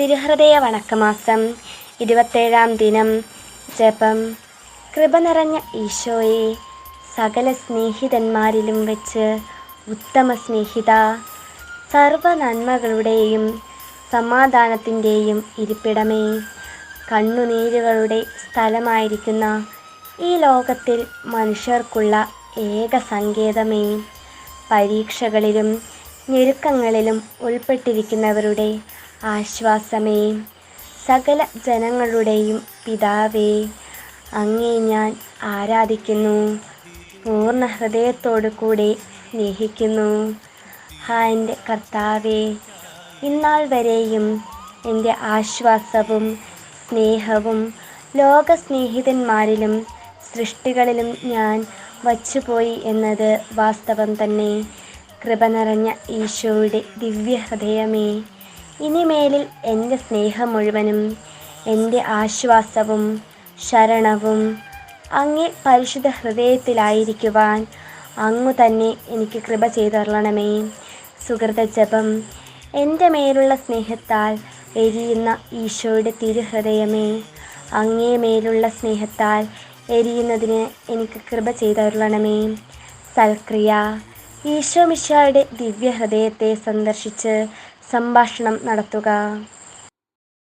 തിരുഹൃദയ വണക്കമാസം. ഇരുപത്തേഴാം ദിനം. ജപം. കൃപ നിറഞ്ഞ ഈശോയെ സകല സ്നേഹിതന്മാരിലും വെച്ച് ഉത്തമ സ്നേഹിത സർവ നന്മകളുടെയും സമാധാനത്തിന്റെയും ഇരിപ്പിടമേ. കണ്ണുനീരുകളുടെ സ്ഥലമായിരിക്കുന്ന ഈ ലോകത്തിൽ മനുഷ്യർക്കുള്ള ഏക സങ്കേതമേ. പരീക്ഷകളിലും ഞെരുക്കങ്ങളിലും ഉൾപ്പെട്ടിരിക്കുന്നവരുടെ ആശ്വാസമേ. സകല ജനങ്ങളുടെയും പിതാവേ അങ്ങേ ഞാൻ ആരാധിക്കുന്നു. പൂർണ ഹൃദയത്തോടു കൂടെ സ്നേഹിക്കുന്നു. ഹാ എന്റെ കർത്താവേ. ഇന്നാൾ വരെയും എന്റെ ആശ്വാസവും സ്നേഹവും ലോകസ്നേഹിതന്മാരിലും സൃഷ്ടികളിലും ഞാൻ വച്ചുപോയി എന്നത് വാസ്തവം തന്നെ. കൃപ നിറഞ്ഞ ഈശോയുടെ ദിവ്യഹൃദയമേ. ഇനിമേലിൽ എന്റെ സ്നേഹം മുഴുവനും എന്റെ ആശ്വാസവും ശരണവും അങ്ങേ പരിശുദ്ധ ഹൃദയത്തിലായിരിക്കുവാൻ അങ്ങു തന്നെ എനിക്ക് കൃപ ചെയ്തറളണമേ സുഹൃത ജപം എന്റെ മേലുള്ള സ്നേഹത്താൽ എരിയുന്ന ഈശോയുടെ തിരുഹൃദയമേ. അങ്ങേ മേലുള്ള സ്നേഹത്താൽ എരിയുന്നതിന് എനിക്ക് കൃപ ചെയ്തരുളണമേ. സൽക്രിയ ഈശോ മിശായുടെ ദിവ്യഹൃദയത്തെ സന്ദർശിച്ച് സംഭാഷണം നടത്തുക.